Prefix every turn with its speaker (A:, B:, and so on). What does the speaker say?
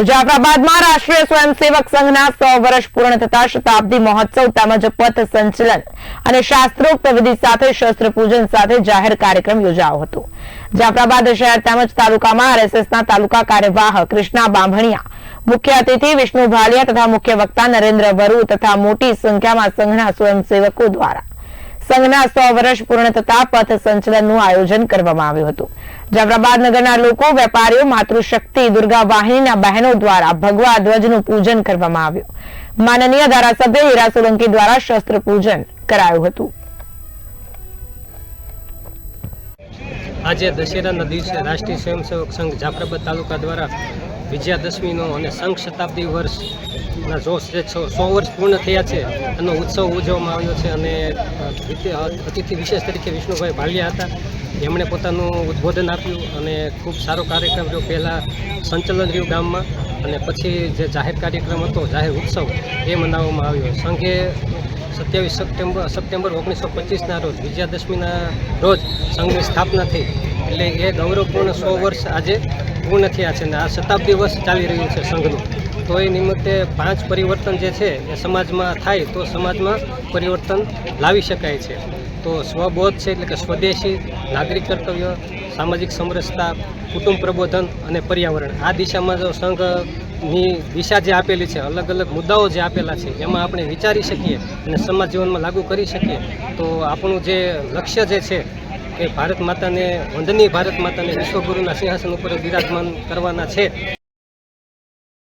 A: તો જાફરાબાદમાં રાષ્ટ્રીય સ્વયંસેવક સંઘના સો વર્ષ પૂર્ણ થતા શતાબ્દી મહોત્સવ તેમજ પથ સંચલન અને શાસ્ત્રોક્ત વિધિ સાથે શસ્ત્ર સાથે જાહેર કાર્યક્રમ યોજાયો હતો. જાફરાબાદ શહેર તેમજ તાલુકામાં આરએસએસના તાલુકા કાર્યવાહ કૃષ્ણા બાંભણિયા, મુખ્ય અતિથિ વિષ્ણુ ભાલિયા તથા મુખ્ય વક્તા નરેન્દ્ર વરુ તથા મોટી સંખ્યામાં સંઘના સ્વયંસેવકો દ્વારા સંઘના સો વર્ષ પૂર્ણ થતા પથ સંચલનનું આયોજન કરવામાં આવ્યું હતું. જાફરાબાદ નગરના લોકો, વેપારીઓ, માતૃશક્તિ, દુર્ગા વાહિનીના બહેનો દ્વારા ભગવા ધ્વજનું પૂજન કરવામાં આવ્યું. માનનીય ધારાસભ્ય હીરા સોલંકી દ્વારા શસ્ત્ર પૂજન કરાયું હતું.
B: આજે દશેરાના દિવસે રાષ્ટ્રીય સ્વયંસેવક સંઘ જાફરાબાદ તાલુકા દ્વારા વિજયાદશમીનો અને સંઘ શતાબ્દી વર્ષના જો સો વર્ષ પૂર્ણ થયા છે, એનો ઉત્સવ ઉજવવામાં આવ્યો છે અને અતિથિ વિશેષ તરીકે વિષ્ણુભાઈ ભાલિયા હતા. એમણે પોતાનું ઉદ્બોધન આપ્યું અને ખૂબ સારો કાર્યક્રમ રહ્યો. પહેલાં સંચલન રહ્યું ગામમાં અને પછી જે જાહેર કાર્યક્રમ હતો, જાહેર ઉત્સવ, એ મનાવવામાં આવ્યો. સંઘે સત્યાવીસ સપ્ટેમ્બર સપ્ટેમ્બર ઓગણીસો પચીસના રોજ, વિજયાદશમીના રોજ સંઘની સ્થાપના થઈ. એટલે એ ગૌરવપૂર્ણ સો વર્ષ આજે પૂર્ણ થયા છે અને આ શતાબ્દી વર્ષ ચાલી રહ્યું છે સંઘનું. તો એ નિમિત્તે પાંચ પરિવર્તન જે છે એ સમાજમાં થાય તો સમાજમાં પરિવર્તન લાવી શકાય છે. તો સ્વબોધ છે એટલે કે સ્વદેશી, નાગરિક કર્તવ્ય, સામાજિક સમરસતા, કુટુંબ પ્રબોધન અને પર્યાવરણ. આ દિશામાં જો સંઘની દિશા જે આપેલી છે, અલગ અલગ મુદ્દાઓ જે આપેલા છે, એમાં આપણે વિચારી શકીએ અને સમાજ જીવનમાં લાગુ કરી શકીએ. તો આપણું જે લક્ષ્ય જે છે કે ભારત માતાને વંદનીય ભારત માતાને વિશ્વગુરુના સિંહાસન ઉપર બિરાજમાન કરવાના છે.